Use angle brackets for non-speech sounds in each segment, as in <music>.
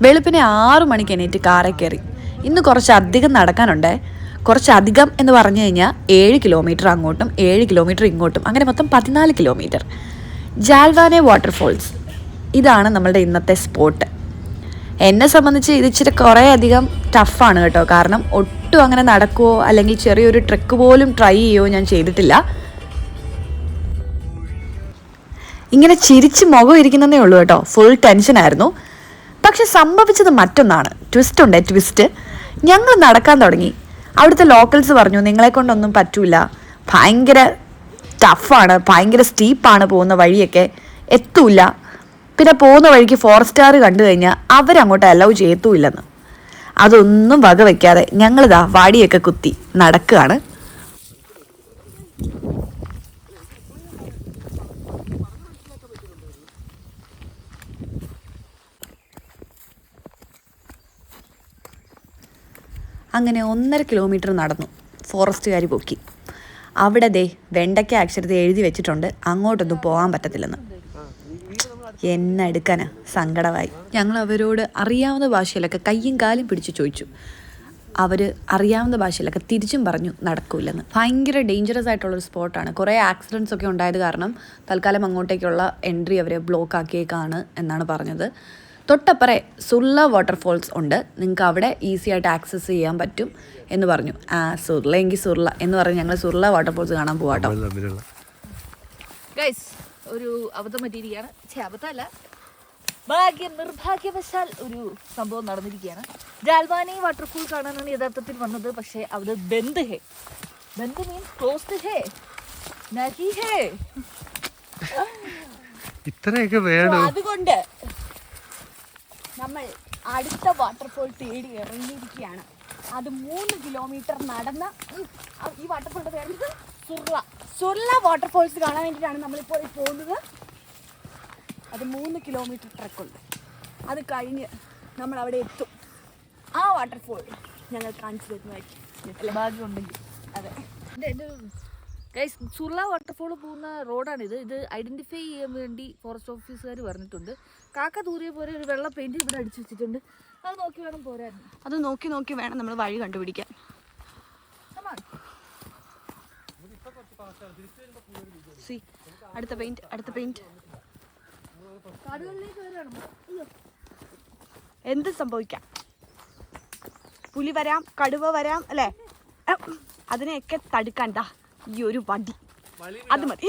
വെളുപ്പിനെ ആറു മണിക്ക് എണീറ്റ് കാറെ കയറി. ഇന്ന് കുറച്ചധികം നടക്കാനുണ്ടേ. കുറച്ചധികം എന്ന് പറഞ്ഞു കഴിഞ്ഞാൽ ഏഴ് കിലോമീറ്റർ അങ്ങോട്ടും ഏഴ് കിലോമീറ്റർ ഇങ്ങോട്ടും അങ്ങനെ മൊത്തം പതിനാല് കിലോമീറ്റർ. ജാൽവാനെ വാട്ടർഫോൾസ്. ഇതാണ് നമ്മളുടെ ഇന്നത്തെ സ്പോട്ട്. എന്നെ സംബന്ധിച്ച് ഇത് ഇച്ചിരി കുറേ അധികം ടഫാണ് കേട്ടോ. കാരണം ഒട്ടും അങ്ങനെ നടക്കുവോ അല്ലെങ്കിൽ ചെറിയൊരു ട്രെക്ക് പോലും ട്രൈ ചെയ്യുമോ ഞാൻ ചെയ്തിട്ടില്ല. ഇങ്ങനെ ചിരിച്ച് മുഖം ഇരിക്കുന്നതേ ഉള്ളൂ കേട്ടോ. ഫുൾ ടെൻഷനായിരുന്നു പക്ഷെ സംഭവിച്ചത് മറ്റൊന്നാണ്. ട്വിസ്റ്റ് ഉണ്ട് ട്വിസ്റ്റ് ഞങ്ങൾ നടക്കാൻ തുടങ്ങി. അവിടുത്തെ ലോക്കൽസ് പറഞ്ഞു നിങ്ങളെ കൊണ്ടൊന്നും പറ്റൂല. ഭയങ്കര ടഫാണ് ഭയങ്കര സ്റ്റീപ്പാണ് പോകുന്ന വഴിയൊക്കെ എത്തൂല. പിന്നെ പോകുന്ന വഴിക്ക് ഫോറസ്റ്റാർ കണ്ടു കഴിഞ്ഞാൽ അവരങ്ങോട്ട് അലൗ ചെയ്യത്തുമില്ലെന്ന് അതൊന്നും വക വയ്ക്കാതെ ഞങ്ങളിതാ വാടിയൊക്കെ കുത്തി നടക്കുകയാണ്. അങ്ങനെ ഒന്നര കിലോമീറ്റർ നടന്നു. ഫോറസ്റ്റുകാർ പൊക്കി. അവിടെ ദേ വെണ്ടയ്ക്ക അക്ഷരത്തെ എഴുതി വെച്ചിട്ടുണ്ട്. അങ്ങോട്ടൊന്നും പോകാൻ പറ്റത്തില്ലെന്ന്. എന്നെടുക്കാനാ സങ്കടമായി. ഞങ്ങൾ അവരോട് അറിയാവുന്ന ഭാഷയിലൊക്കെ കയ്യും കാലും പിടിച്ച് ചോദിച്ചു. അവർ അറിയാവുന്ന ഭാഷയിലൊക്കെ തിരിച്ചും പറഞ്ഞു നടക്കൂലെന്ന്. ഭയങ്കര ഡേഞ്ചറസ് ആയിട്ടുള്ളൊരു സ്പോട്ടാണ് കുറേ ആക്സിഡൻസ് ഒക്കെ ഉണ്ടായത് കാരണം തൽക്കാലം അങ്ങോട്ടേക്കുള്ള എൻട്രി അവരെ ബ്ലോക്ക് ആക്കിയേക്കാണ് എന്നാണ് പറഞ്ഞത്. തൊട്ടപ്പുറേ സുർല വാട്ടർഫോൾസ് ഉണ്ട്. നിങ്ങൾക്ക് അവിടെ ഈസി ആയിട്ട് ആക്സസ് ചെയ്യാൻ പറ്റും എന്ന് പറഞ്ഞു. ആ സുർല എങ്കിൽ സുർല എന്ന് പറഞ്ഞ് ഞങ്ങൾ സുർല വാട്ടർഫോൾസ് കാണാൻ പോവാട്ടോ ഗൈസ് ഒരു അബദ്ധം പറ്റിയിരിക്കുകയാണ്. അബദ്ധമല്ല. ഭാഗ്യം നിർഭാഗ്യവശാൽ ഒരു സംഭവം നടന്നിരിക്കുകയാണ്. ജാൽവാനി വാട്ടർഫോൾ കാണാനാണ് യഥാർത്ഥത്തിൽ വന്നത്. പക്ഷേ അവിടെ ബന്ദ് ഹേ. ബന്ദ് മീൻസ് ക്ലോസ്ഡ് ഹേ. നഹി ഹേ. ഇത്രയൊക്കെ വേണം? അതുകൊണ്ട് നമ്മൾ അടുത്ത വാട്ടർഫോൾ തേടി ഇറങ്ങിയിരിക്കുകയാണ്. അത് മൂന്ന് കിലോമീറ്റർ നടന്ന ഈ വാട്ടർഫോളിന്റെ പേരുന്നത് സുർള. സുർള വാട്ടർഫോൾസ് കാണാൻ വേണ്ടിയിട്ടാണ് നമ്മളിപ്പോൾ പോകുന്നത്. അത് മൂന്ന് കിലോമീറ്റർ ട്രക്കുണ്ട് അത് കഴിഞ്ഞ് നമ്മൾ അവിടെ എത്തും. ആ വാട്ടർഫോൾ ഞങ്ങൾ കാണിച്ചു തരുന്നതായിരിക്കും. ഭാഗ്യമുണ്ടെങ്കിൽ അതെ. ഗൈസ് സുർല വാട്ടർഫോൾ പോകുന്ന റോഡാണിത് ഇത്. ഐഡന്റിഫൈ ചെയ്യാൻ വേണ്ടി ഫോറസ്റ്റ് ഓഫീസുകാർ പറഞ്ഞിട്ടുണ്ട് കാക്ക ദൂരെ പോലെ ഒരു വെള്ള പെയിന്റ് ഇവിടെ അടിച്ചു വെച്ചിട്ടുണ്ട്. അത് നോക്കി വേണം പോരാൻ. അത് നോക്കി നോക്കി വേണം നമ്മൾ വഴി കണ്ടുപിടിക്കാൻ. സി അടുത്ത പെയിന്റ് അടുത്ത അയ്യോ. എന്ത് സംഭവിക്കാം? പുലി വരാം കടുവ വരാം അല്ലേ? അതിനെയൊക്കെ തടുക്കാൻ ദാ. ഈ ഒരു വടി അത് മതി.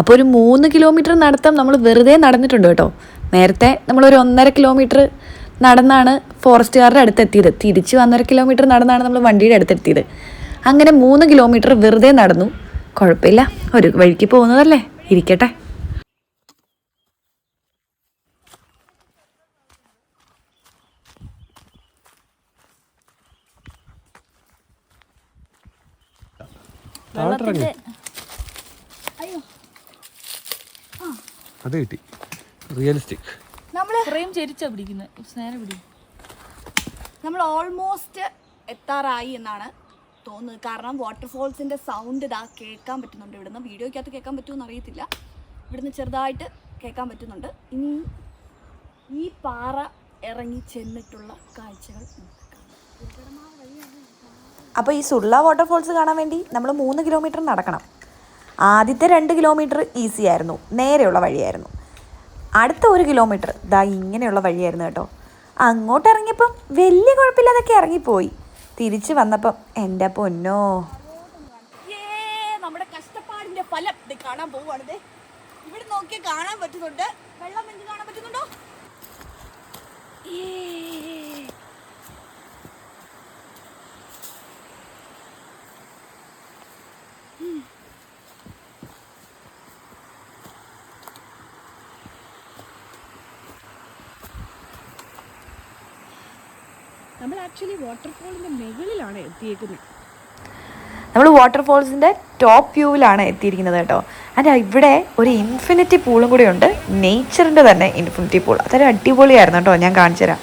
അപ്പോൾ ഒരു മൂന്ന് കിലോമീറ്റർ നടത്തം നമ്മൾ വെറുതെ നടന്നിട്ടുണ്ട് കേട്ടോ. നേരത്തെ നമ്മൾ ഒരു ഒന്നര കിലോമീറ്റർ നടന്നാണ് ഫോറസ്റ്റുകാരുടെ അടുത്തെത്തിയത്. തിരിച്ച് ഒന്നര കിലോമീറ്റർ നടന്നാണ് നമ്മൾ വണ്ടിയുടെ അടുത്തെത്തിയത്. അങ്ങനെ മൂന്ന് കിലോമീറ്റർ വെറുതെ നടന്നു. കുഴപ്പമില്ല. ഒരു വഴിക്ക് പോകുന്നതല്ലേ? ഇരിക്കട്ടെ. താഴോട്ടിറങ്ങി അത് കിട്ടി. റിയലിസ്റ്റിക് നമ്മൾ ഫ്രെയിം ചരിച്ചാ പിടിക്കുന്നത് സ്നേഹം പിടി. നമ്മൾ ഓൾമോസ്റ്റ് എത്താറായി എന്നാണ് തോന്നുന്നത്. കാരണം വാട്ടർഫോൾസിന്റെ സൗണ്ട് ഇതാ കേൾക്കാൻ പറ്റുന്നുണ്ട് ഇവിടുന്ന്. വീഡിയോയ്ക്കകത്ത് കേൾക്കാൻ പറ്റുമെന്ന് അറിയത്തില്ല ഇവിടുന്ന് ചെറുതായിട്ട് കേൾക്കാൻ പറ്റുന്നുണ്ട്. ഇനി ഈ പാറ ഇറങ്ങി ചെന്നിട്ടുള്ള കാഴ്ചകൾ നമുക്ക് കാണാം. അപ്പോൾ ഈ സുള്ള വാട്ടർഫോൾസ് കാണാൻ വേണ്ടി നമ്മൾ മൂന്ന് കിലോമീറ്റർ നടക്കണം. ആദ്യത്തെ രണ്ട് കിലോമീറ്റർ ഈസി ആയിരുന്നു. നേരെയുള്ള വഴിയായിരുന്നു. അടുത്ത ഒരു കിലോമീറ്റർ ദാ ഇങ്ങനെയുള്ള വഴിയായിരുന്നു കേട്ടോ. അങ്ങോട്ട് ഇറങ്ങിയപ്പം വലിയ കുഴപ്പമില്ലാതൊക്കെ ഇറങ്ങിപ്പോയി. തിരിച്ചു വന്നപ്പം എന്റെ പൊന്നോ. നമ്മുടെ കഷ്ടപ്പാടിന്റെ ഫലം. കാണാൻ പോവുകയാണ്. ദേ. ഇവിടെ നോക്കി കാണാൻ പറ്റുന്നുണ്ട്. വെള്ളം കാണാൻ പറ്റുന്നുണ്ടോ? നമ്മൾ ആക്ച്വലി വാട്ടർഫോളിന്റെ മുകളിലാണ് എത്തിയേക്കുന്നത് നമ്മൾ വാട്ടർഫോൾസിന്റെ ടോപ്പ് വ്യൂവിലാണ് എത്തിയിരിക്കുന്നത് കേട്ടോ. ആൻഡ് ഇവിടെ ഒരു ഇൻഫിനിറ്റി പൂളും കൂടി ഉണ്ട്. നേച്ചറിന്റെ തന്നെ ഇൻഫിനിറ്റി പൂൾ അതൊരു അടിപൊളിയായിരുന്നു കേട്ടോ. ഞാൻ കാണിച്ചു തരാം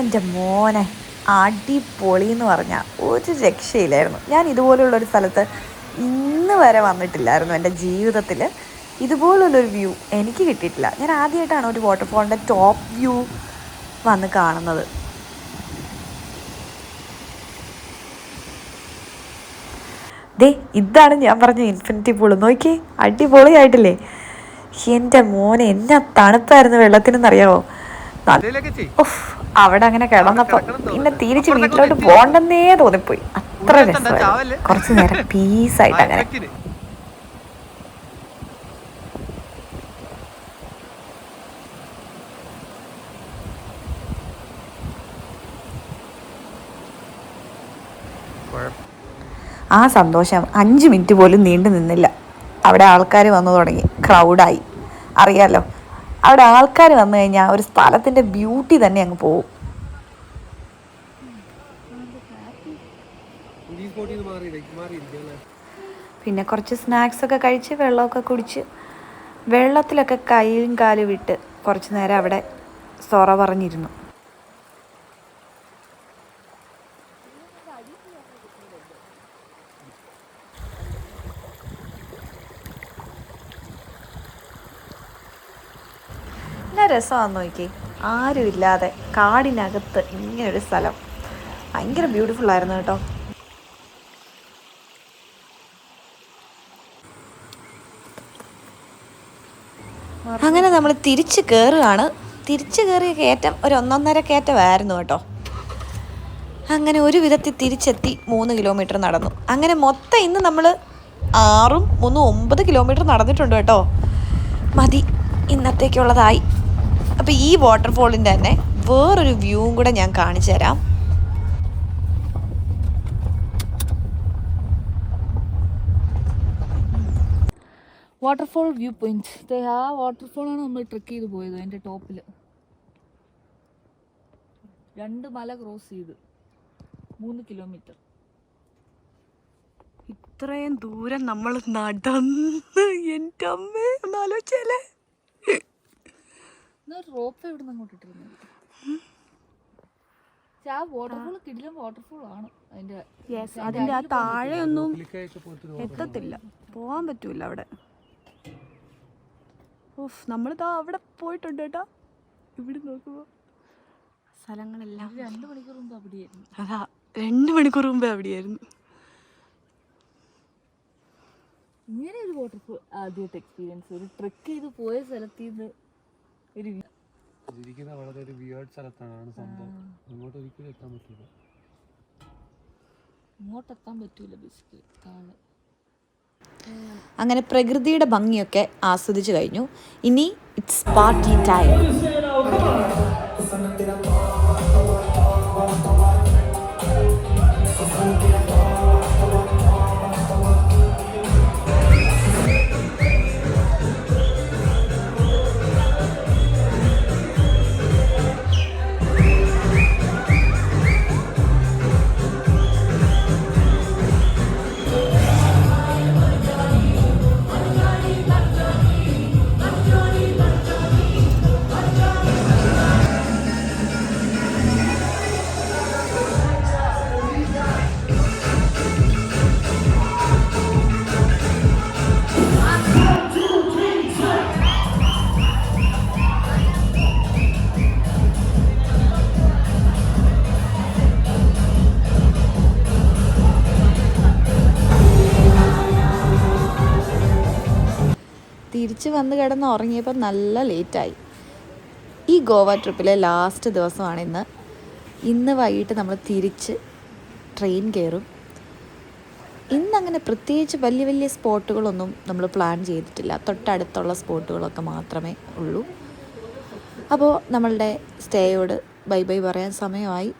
എന്റെ മോനെ അടിപൊളി എന്ന് പറഞ്ഞാൽ ഒരു രക്ഷയില്ലായിരുന്നു. ഞാൻ ഇതുപോലുള്ളൊരു സ്ഥലത്ത് ഇന്ന് വരെ വന്നിട്ടില്ലായിരുന്നു എന്റെ ജീവിതത്തിൽ ഇതുപോലുള്ളൊരു വ്യൂ എനിക്ക് കിട്ടിയിട്ടില്ല. ഞാൻ ആദ്യമായിട്ടാണ് ഒരു വാട്ടർഫോളിന്റെ ടോപ്പ് വ്യൂ വന്ന് കാണുന്നത്. ദേ ഇതാണ് ഞാൻ പറഞ്ഞ ഇൻഫിനിറ്റി പൂൾ നോക്കിയേ അടിപൊളിയായിട്ടില്ലേ? എന്റെ മോനെ എന്നാ തണുപ്പായിരുന്നു ഉഫ്, അവിടെ അങ്ങനെ കിടന്നപ്പോ പിന്നെ തിരിച്ച് വീട്ടിലോട്ട് പോണ്ടെന്നേ തോന്നിപ്പോയി. അത്ര രസമായി കുറച്ചു നേരം <laughs> പീസായിട്ട് അങ്ങനെ. ആ സന്തോഷം അഞ്ച് മിനിറ്റ് പോലും നീണ്ടു നിന്നില്ല. അവിടെ ആൾക്കാർ വന്നു തുടങ്ങി. ക്രൗഡായി അറിയാലോ? അവിടെ ആൾക്കാർ വന്നു കഴിഞ്ഞാൽ ഒരു സ്ഥലത്തിന്റെ ബ്യൂട്ടി തന്നെ അങ്ങ് അല്ലേ പിന്നെ കുറച്ച് സ്നാക്സ് ഒക്കെ കഴിച്ച് വെള്ളമൊക്കെ കുടിച്ച് വെള്ളത്തിലൊക്കെ കൈയും കാലും വിട്ട് കുറച്ച് നേരം അവിടെ സൊറ പറഞ്ഞിരുന്നു എന്നാ രസമാണെന്ന് നോക്കി. ആരും ഇല്ലാതെ കാടിനകത്ത് ഇങ്ങനൊരു സ്ഥലം. ഭയങ്കര ബ്യൂട്ടിഫുൾ ആയിരുന്നു കേട്ടോ. അങ്ങനെ നമ്മൾ തിരിച്ച് കയറുകയാണ് തിരിച്ച് കയറിയ കയറ്റം ഒരു ഒന്നൊന്നര കയറ്റമായിരുന്നു കേട്ടോ. അങ്ങനെ ഒരു വിധത്തിൽ തിരിച്ചെത്തി മൂന്ന് കിലോമീറ്റർ നടന്നു. അങ്ങനെ മൊത്തം ഇന്ന് നമ്മൾ ആറും മൂന്നും ഒമ്പത് കിലോമീറ്റർ നടന്നിട്ടുണ്ട് കേട്ടോ. മതി ഇന്നത്തേക്കുള്ളതായി. അപ്പോൾ ഈ വാട്ടർഫോളിന്റെ തന്നെ വേറൊരു വ്യൂവും കൂടെ ഞാൻ കാണിച്ചു തരാം. വാട്ടർഫോൾ വ്യൂ പോയിന്റ് ആ വാട്ടർഫോളാണ് നമ്മൾ ട്രെക്ക് ചെയ്ത് പോയത് അതിന്റെ ടോപ്പിൽ രണ്ട് മല ക്രോസ് ചെയ്ത്. മൂന്ന് കിലോമീറ്റർ ഇത്രയും ദൂരം നമ്മൾ നടന്ന്. എന്റെ അമ്മേ എന്നാൽ റോപ്പ് എവിടെ നിന്ന് അങ്ങോട്ട് ഇട്ടിരുന്നത് ആ വാട്ടർഫോൾ കിടിലും വാട്ടർഫോൾ ആണ്. അതിന്റെ അതിന്റെ ആ താഴെയൊന്നും ഒന്നും എത്തത്തില്ല. പോവാൻ പറ്റൂല അവിടെ. ഓഫ് നമ്മളിതാ അവിടെ പോയിട്ടുണ്ട് കേട്ടോ. ഇവിടെ നോക്കുമ്പോ സ്ഥലങ്ങളെല്ലാം രണ്ട് മണിക്കൂർ മുമ്പ് അവിടെയായിരുന്നു. അതാ രണ്ട് മണിക്കൂർ മുമ്പേ അവിടെയായിരുന്നു. ഇങ്ങനെ ഒരു വാട്ടർഫോൾ ആദ്യമായിട്ട് എക്സ്പീരിയൻസ് ഒരു ട്രെക്ക് ചെയ്ത് പോയ സ്ഥലത്ത് നിന്ന് ഒരു ഇരിക്കുന്ന വളരെ ഒരു വിയേർഡ് സ്ഥലത്താണ് സംഭവം. ഇങ്ങോട്ട് ഒരിക്കലും എത്താൻ പറ്റില്ല. ഇങ്ങോട്ടെത്താൻ പറ്റൂല ബേസിക്കലി താഴെ അങ്ങനെ പ്രകൃതിയുടെ ഭംഗിയൊക്കെ ആസ്വദിച്ചു കഴിഞ്ഞു. ഇനി ഇറ്റ്സ് പാർട്ടി ടൈം തിരിച്ച് വന്ന് കിടന്ന് ഉറങ്ങിയപ്പോൾ നല്ല ലേറ്റായി. ഈ ഗോവ ട്രിപ്പിലെ ലാസ്റ്റ് ദിവസമാണ് ഇന്ന്. ഇന്ന് വൈകിട്ട് നമ്മൾ തിരിച്ച് ട്രെയിൻ കയറും. ഇന്നങ്ങനെ പ്രത്യേകിച്ച് വലിയ വലിയ സ്പോട്ടുകളൊന്നും നമ്മൾ പ്ലാൻ ചെയ്തിട്ടില്ല. തൊട്ടടുത്തുള്ള സ്പോട്ടുകളൊക്കെ മാത്രമേ ഉള്ളൂ. അപ്പോൾ നമ്മളുടെ സ്റ്റേയോട് ബൈ ബൈ പറയാൻ സമയമായി.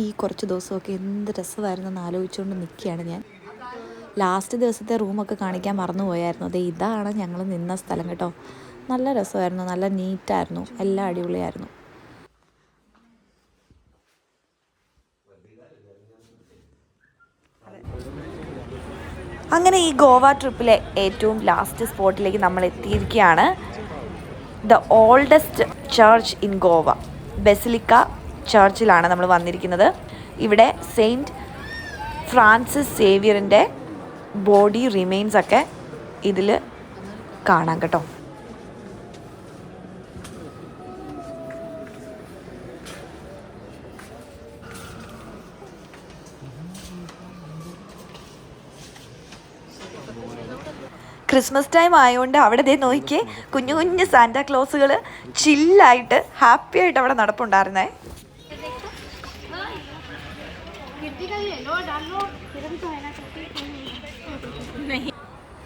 ഈ കുറച്ച് ദിവസമൊക്കെ എന്ത് രസമായിരുന്നെന്ന് ആലോചിച്ചുകൊണ്ട് നിൽക്കുകയാണ് ഞാൻ. ലാസ്റ്റ് ദിവസത്തെ റൂമൊക്കെ കാണിക്കാൻ മറന്നുപോയായിരുന്നു. അതെ ഇതാണ് ഞങ്ങൾ നിന്ന സ്ഥലം കേട്ടോ. നല്ല രസമായിരുന്നു. നല്ല നീറ്റായിരുന്നു. എല്ലാം അടിപൊളിയായിരുന്നു. അങ്ങനെ ഈ ഗോവ ട്രിപ്പിലെ ഏറ്റവും ലാസ്റ്റ് സ്പോട്ടിലേക്ക് നമ്മൾ എത്തിയിരിക്കുകയാണ്. The oldest church in Goa. Basilica ചർച്ചിലാണ് നമ്മൾ വന്നിരിക്കുന്നത്. ഇവിടെ സെയിന്റ് ഫ്രാൻസിസ് സേവിയറിന്റെ ബോഡി റിമെയിൻസ് ഒക്കെ ഇതിൽ കാണാം കേട്ടോ. ക്രിസ്മസ് ടൈം ആയതുകൊണ്ട് അവിടെ ദേ നോക്കിയേ കുഞ്ഞു കുഞ്ഞു സാന്റാ ക്ലോസുകൾ ചില്ലായിട്ട് ഹാപ്പി ആയിട്ട് അവിടെ നടപ്പുണ്ടായിരുന്നേ.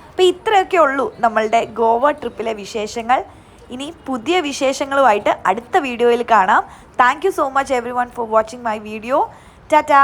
അപ്പം ഇത്രയൊക്കെ ഉള്ളൂ നമ്മളുടെ ഗോവ ട്രിപ്പിലെ വിശേഷങ്ങൾ. ഇനി പുതിയ വിശേഷങ്ങളുമായിട്ട് അടുത്ത വീഡിയോയിൽ കാണാം. Thank you so much everyone for watching my video tata